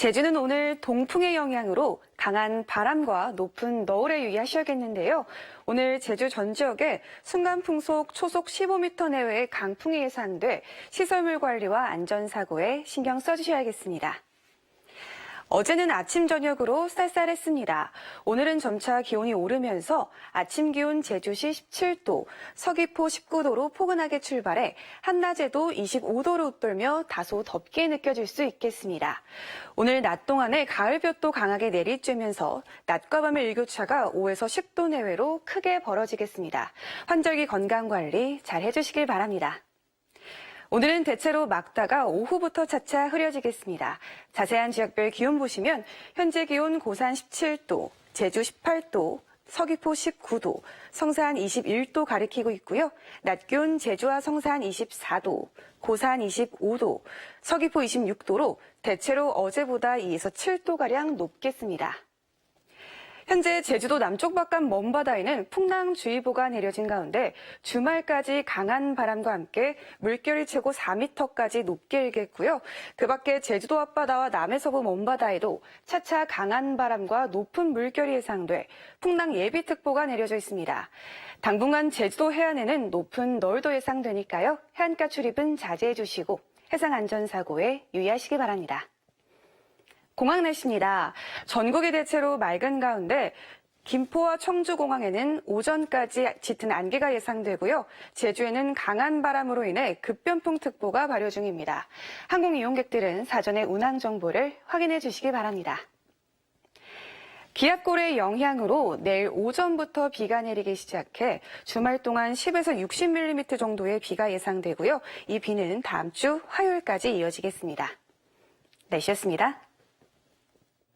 제주는 오늘 동풍의 영향으로 강한 바람과 높은 너울에 유의하셔야겠는데요. 오늘 제주 전 지역에 순간 풍속 초속 15m 내외의 강풍이 예상돼 시설물 관리와 안전사고에 신경 써주셔야겠습니다. 어제는 아침 저녁으로 쌀쌀했습니다. 오늘은 점차 기온이 오르면서 아침 기온 제주시 17도, 서귀포 19도로 포근하게 출발해 한낮에도 25도를 웃돌며 다소 덥게 느껴질 수 있겠습니다. 오늘 낮 동안에 가을볕도 강하게 내리쬐면서 낮과 밤의 일교차가 5에서 10도 내외로 크게 벌어지겠습니다. 환절기 건강 관리 잘 해주시길 바랍니다. 오늘은 대체로 막다가 오후부터 차차 흐려지겠습니다. 자세한 지역별 기온 보시면 현재 기온 고산 17도, 제주 18도, 서귀포 19도, 성산 21도 가리키고 있고요. 낮 기온 제주와 성산 24도, 고산 25도, 서귀포 26도로 대체로 어제보다 2에서 7도가량 높겠습니다. 현재 제주도 남쪽 바깥 먼바다에는 풍랑주의보가 내려진 가운데 주말까지 강한 바람과 함께 물결이 최고 4m까지 높게 일겠고요. 그 밖에 제주도 앞바다와 남해서부 먼바다에도 차차 강한 바람과 높은 물결이 예상돼 풍랑 예비특보가 내려져 있습니다. 당분간 제주도 해안에는 높은 너울도 예상되니까요. 해안가 출입은 자제해 주시고 해상 안전사고에 유의하시기 바랍니다. 공항 날씨입니다. 전국이 대체로 맑은 가운데 김포와 청주공항에는 오전까지 짙은 안개가 예상되고요. 제주에는 강한 바람으로 인해 급변풍특보가 발효 중입니다. 항공 이용객들은 사전에 운항 정보를 확인해 주시기 바랍니다. 기압골의 영향으로 내일 오전부터 비가 내리기 시작해 주말 동안 10에서 60mm 정도의 비가 예상되고요. 이 비는 다음 주 화요일까지 이어지겠습니다. 날씨였습니다.